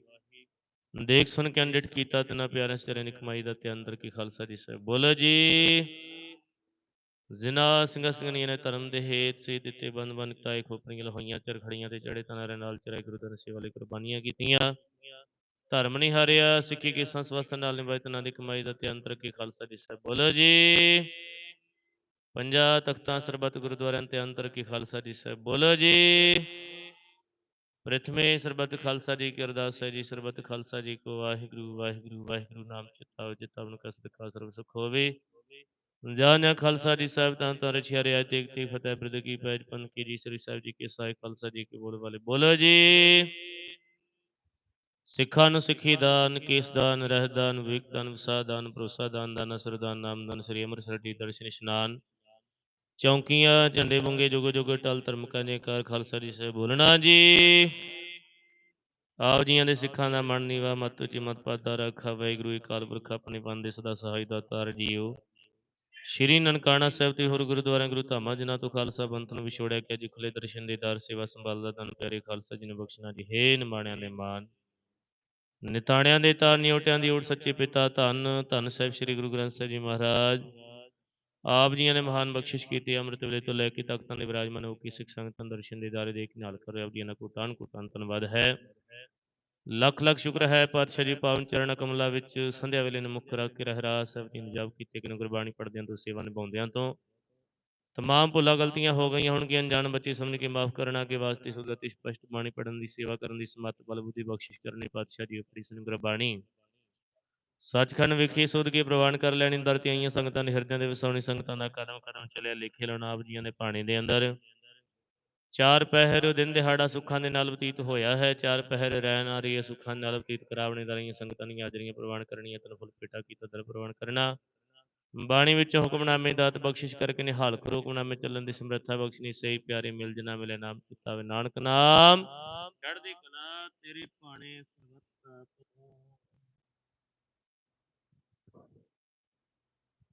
ਦੇਖ ਸੁਣ ਕੇ ਅੰਡਿਟ ਕੀਤਾ ਤਨਾ ਪਿਆਰਿਆਂ ਸਿਰੇ ਨੇ ਕਮਾਈ ਦਾ ਤੇ ਅੰਦਰ ਕੀ ਖਾਲਸਾ ਜੀ ਸਾਹਿਬ। ਬੋਲੋ ਜੀ। ਜਿਨਾ ਸਿੰਘਾਂ ਸਿੰਘਣੀਆਂ ਨੇ ਧਰਮ ਦੇ ਹੇਤ ਸੇ ਦਿੱਤੇ, ਬੰਦ ਬੰਦ ਕਟਾਏ ਖੋਪਰੀਆਂ ਲਹੋਈਆਂ, ਚਰ ਖੜੀਆਂ ਤੇ ਚੜੇ ਤਨਾਰੇ ਨਾਲ ਚਰਾਏ ਗੁਰੂ ਦਰ ਸੇਵਾ ਲਈ ਕੁਰਬਾਨੀਆਂ ਕੀਤੀਆਂ। ਧਰਮ ਨਹੀਂ ਹਾਰਿਆ, ਸਿੱਖੀ ਕੇ ਸੰਸਵਸਤ ਨਾਲ ਨਿਭਾਏ ਤਨਾਂ ਦੀ ਕਮਾਈ ਦਾ ਤੇ ਅੰਤਰ ਕੀ ਖਾਲਸਾ ਜੀ ਸਾਹਿਬ। ਬੋਲੋ ਜੀ। ਪੰਜਾ ਤਖਤਾਂ ਸਰਬਤ ਗੁਰਦੁਆਰਿਆਂ ਤੇ ਅੰਤਰ ਕੀ ਖਾਲਸਾ ਜੀ ਸਾਹਿਬ। ਬੋਲੋ ਜੀ। ਪ੍ਰਥਮੇ ਸਰਬਤ ਖਾਲਸਾ ਜੀ ਕੀ ਅਰਦਾਸ ਹੈ ਜੀ, ਸਰਬਤ ਖਾਲਸਾ ਜੀ ਕੋ ਵਾਹਿਗੁਰੂ ਵਾਹਿਗੁਰੂ ਵਾਹਿਗੁਰੂ, ਨਾਮ ਚਿਤਾਓ ਜਿਤਾਵਨ ਕਸਦ ਕਾ ਸਰਬ ਸੁਖ ਹੋਵੇ। ਜਾਨਿਆ ਖਾਲਸਾ ਜੀ ਸਾਹਿਬ, ਤਾਂ ਤਾਂ ਰਛਿਆ ਰਿਆ ਤੇਗ ਤੇ ਫਤਿਹ ਬਿਰਦ ਕੀ ਪੈਜ ਪਨ ਕੀ ਜੀ, ਸ੍ਰੀ ਸਾਹਿਬ ਜੀ ਕੇ ਸਾਇ ਖਾਲਸਾ ਜੀ ਕੇ ਬੋਲ ਵਾਲੇ। ਬੋਲੋ ਜੀ। ਸਿੱਖਾਂ ਨੂੰ ਸਿੱਖੀ ਦਾਨ, ਕੇਸ ਦਾਨ ਰਹਿ ਦਾਨ, ਵਿਵੇਕ ਦਾਨ ਵਿਸਾ ਦਾਨ, ਭਰੋਸਾ ਦਾਨ ਦਾਨ ਅਸਰ ਦਾਨ, ਨਾਮ ਦਾਨ, ਸ੍ਰੀ ਅੰਮ੍ਰਿਤਸਰ ਦੀ ਦਰਸ਼ਨ ਇਸ਼ਨਾਨ ਚੌਂਕੀਆਂ, ਝੰਡੇ ਬੁੰਗੇ ਜੁਗ ਜੁਗ ਟਲ ਧਰਮ ਕਾ ਜੈਕਾਰ ਖਾਲਸਾ ਜੀ ਸੇ ਬੋਲਣਾ ਜੀ। ਆਪ ਜੀਆਂ ਦੇ ਸਿੱਖਾਂ ਦਾ ਮਨ ਨੀਵਾ, ਮਤ ਉੱਚੀ, ਮਤ ਪਾਦਾ ਰੱਖਾ, ਵਾਹਿਗੁਰੂ ਅਕਾਲ ਪੁਰਖ ਆਪਣੇ ਬੰਦੇ ਸਦਾ ਸਹਾਈ ਦਾਤਾਰ ਜੀਓ। ਸ਼੍ਰੀ ਨਨਕਾਣਾ ਸਾਹਿਬ ਤੇ ਹੋਰ ਗੁਰਦੁਆਰਿਆਂ, ਗੁਰੂ ਧਾਮਾਂ, ਜਿਨ੍ਹਾਂ ਤੋਂ ਖਾਲਸਾ ਪੰਥ ਨੂੰ ਵਿਛੋੜਿਆ ਕਿ ਜੀ ਖੁੱਲੇ ਦਰਸ਼ਨ ਦੇਦਾਰ ਸੇਵਾ ਸੰਭਾਲਦਾ ਤਨ ਪਿਆਰੇ ਖਾਲਸਾ ਜੀ ਨੂੰ ਬਖਸ਼ਣਾ ਜੀ। ਹੇ ਨਿਮਾਣਿਆਂ ਦੇ ਮਾਨ, ਨਿਤਾਣਿਆਂ ਦੇ ਤਾਰ, ਨਿਉਟਿਆਂ ਦੀ ਓਟ, ਸੱਚੇ ਪਿਤਾ ਧੰਨ ਧੰਨ ਸਾਹਿਬ ਸ੍ਰੀ ਗੁਰੂ ਗ੍ਰੰਥ ਸਾਹਿਬ ਜੀ ਮਹਾਰਾਜ। ਆਪ ਜੀਆਂ ਨੇ ਮਹਾਨ ਬਖਸ਼ਿਸ਼ ਕੀਤੀ, ਅੰਮ੍ਰਿਤ ਵੇਲੇ ਤੋਂ ਲੈ ਕੇ ਤਖਤਾਂ ਦੇ ਵਿਰਾਜਮਾਨ ਹੋ ਕੇ ਸਿੱਖ ਸੰਗਤਾਂ ਨੂੰ ਦਰਸ਼ਨ ਦੇਦਾਰੇ ਦੇਖ ਨਾਲ ਕਰ ਆਪ ਜੀਆਂ ਦਾ ਕੋਟਾਨ ਕੋਟਾਨ ਧੰਨਵਾਦ ਹੈ। ਲੱਖ ਲੱਖ ਸ਼ੁਕਰ ਹੈ ਪਾਤਸ਼ਾਹ ਜੀ, ਪਾਵਨ ਚਰਨ ਕਮਲਾ ਵਿੱਚ ਸੰਧਿਆ ਵੇਲੇ ਨੂੰ ਮੁੱਖ ਰੱਖ ਕੇ ਰਹਿਰਾਸ ਸਾਹਿਬ ਜੀ ਨੂੰ ਜਾਪ ਕੀਤੇ ਕਿ ਗੁਰਬਾਣੀ ਪੜ੍ਹਦਿਆਂ ਤੋਂ, ਸੇਵਾ ਨਿਭਾਉਂਦਿਆਂ ਤੋਂ। ਤਮਾਮ ਭੁੱਲਾਂ ਗਲਤੀਆਂ ਹੋ ਗਈਆਂ ਹੋਣਗੀਆਂ, ਅਣਜਾਣ ਬੱਚੇ ਸਮਝ ਕੇ ਮਾਫ ਕਰਨਾ ਕੇ ਵਾਸਤੇ ਸੁਗਤੀ ਸਪਸ਼ਟ ਬਾਣੀ ਪੜ੍ਹਨ ਦੀ, ਸੇਵਾ ਕਰਨ ਦੀ, ਸਮਤ ਬਲ ਬੁੱਧੀ ਬਖਸ਼ਿਸ਼ ਕਰਨੀ ਪਾਤਸ਼ਾਹ ਜੀ, ਉਪਰੀ ਸੁਣ ਗੁਰਬਾਣੀ। ਸੱਚਖੰਡ ਵਿਖੇ, ਸੁਧ ਕੇ ਪ੍ਰਵਾਨ ਕਰ ਲੈਣੀ, ਦਰ ਤੇ ਆਈਆਂ ਸੰਗਤਾਂ ਦੇ ਹਿਰਦਿਆਂ ਦੇ ਵਸਾਉਣੀ ਸੰਗਤਾਂ ਦਾ ਕਦਮ ਕਦਮ ਚੱਲਿਆ, ਲਿਖੇ ਲਾਉਣਾ ਆਪ ਜੀਆਂ ਦੇ ਪਾਣੀ ਦੇ ਅੰਦਰ। ਚਾਰ ਪਹਿਰ ਦਿਨ ਦਿਹਾੜਾ ਸੁੱਖਾਂ ਦੇ ਨਾਲ ਬਤੀਤ ਹੋਇਆ ਹੈ। ਚਾਰ ਪਹਿਰ ਰਹਿਣ ਆ ਰਹੀ ਹੈ, ਸੁੱਖਾਂ ਨਾਲ ਬਤੀਤ ਕਰਾਵਣੇ ਦਾਰੀਆਂ ਸੰਗਤਾਂ ਦੀਆਂ ਹਾਜ਼ਰੀਆਂ ਪ੍ਰਵਾਨ ਕਰਨੀਆਂ, ਤਨ ਫੁੱਲ ਪੇਟਾ ਕੀਤਾ, ਦਰ ਪ੍ਰਵਾਨ ਕਰਨਾ। ਬਾਣੀ ਵਿੱਚ ਹੁਕਮਨਾਮੇ ਦਾਤ ਬਖਸ਼ਿਸ਼ ਕਰਕੇ ਨਿਹਾਲ ਕਰੋ। ਹੁਕਮਨਾਮੇ ਚੱਲਣ ਦੀ ਸਮਰੱਥਾ ਬਖਸ਼ਣੀ, ਸਹੀ ਪਿਆਰੇ ਮਿਲ ਜਨਾ ਮਿਲੇ, ਨਾਮ ਕੀਤਾ ਵੇ ਨਾਨਕ ਨਾਮ। ਚੜ੍ਹਦੀ ਕਲਾ, ਤੇਰੇ ਭਾਣੇ ਸਰਬੱਤ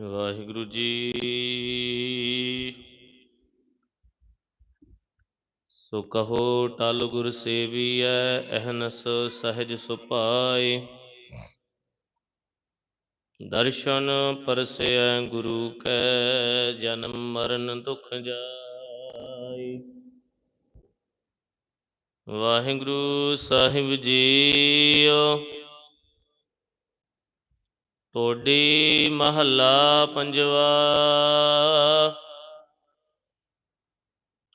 ਵਾਹਿਗੁਰੂ ਜੀ। ਸੋ ਕਹੋ, ਟਲ ਗੁਰ ਸੇਵੀਐ, ਅਹਨਸ ਸਹਿਜ ਸੁਭਾਏ। ਦਰਸ਼ਨ ਪਰਸੈ ਗੁਰੂ ਕੈ, ਜਨਮ ਮਰਨ ਦੁਖ ਜਾਏ। ਵਾਹਿਗੁਰੂ ਸਾਹਿਬ ਜੀਓ ਤੁਹਾਡੀ ਮਹੱਲਾ ਪੰਜਵਾ।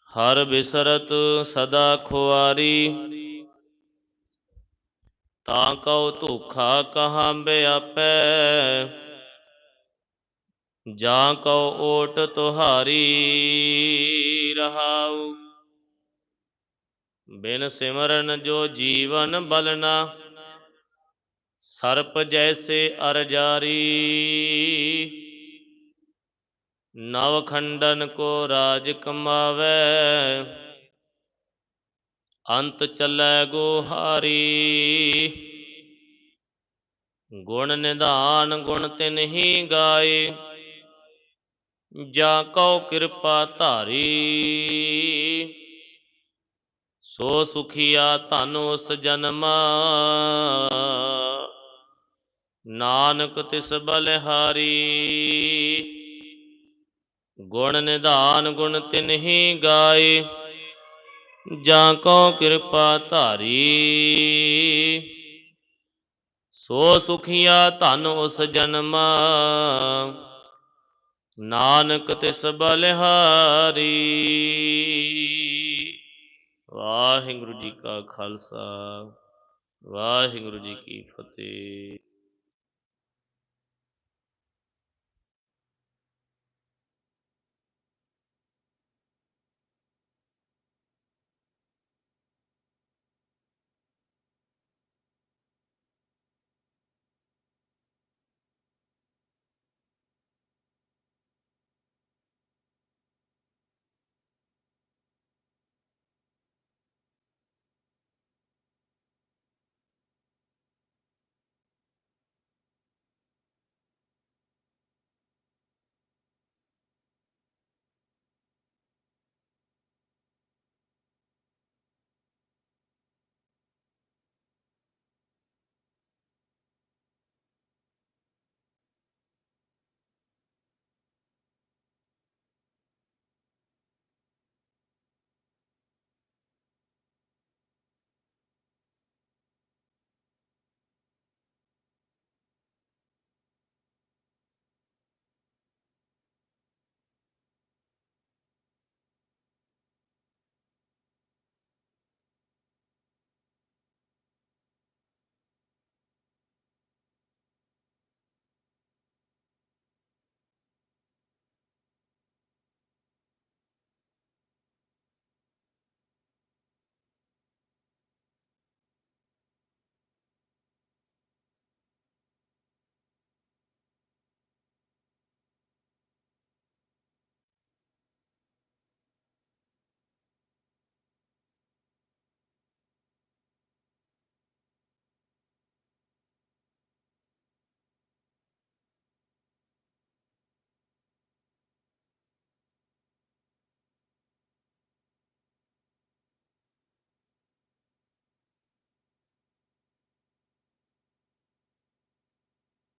ਹਰ ਬਿਸਰਤ ਸਦਾ ਖੁਆਰੀ। ਤਾਂ ਕਉ ਧੋਖਾ ਕਹਾਂ ਬਿਆਪੈ ਜਾਂ ਕਉ ਓਟ ਤੁਹਾਰੀ ਰਹਾਉ। ਬਿਨ ਸਿਮਰਨ ਜੋ ਜੀਵਨ ਬਲਨਾ। ਸਰਪ ਜੈਸੇ ਅਰ ਜਾਰੀ ਨਵ ਖੰਡਨ ਕੋ ਰਾਜ ਕਮਾਵੇ, ਅੰਤ ਚੱਲੈ ਗੋਹਾਰੀ। ਗੁਣ ਨਿਧਾਨ ਗੁਣ ਤਿਨਹੀ ਗਾਏ, ਜਾ ਕਉ ਕਿਰਪਾ ਧਾਰੀ। ਸੋ ਸੁਖੀਆ ਧਨ ਉਸ ਜਨਮਾ ਨਾਨਕ ਤਿਸ ਬਲਿਹਾਰੀ। ਗੁਣ ਨਿਧਾਨ ਗੁਣ ਤਿਨਹੀ ਗਾਏ, ਜਾਂ ਕੋ ਕਿਰਪਾ ਧਾਰੀ। ਸੋ ਸੁਖੀਆ ਧਨ ਉਸ ਜਨਮ, ਨਾਨਕ ਤਿਸ ਬਲਿਹਾਰੀ। ਵਾਹਿਗੁਰੂ ਜੀ ਕਾ ਖਾਲਸਾ, ਵਾਹਿਗੁਰੂ ਜੀ ਕੀ ਫਤਿਹ।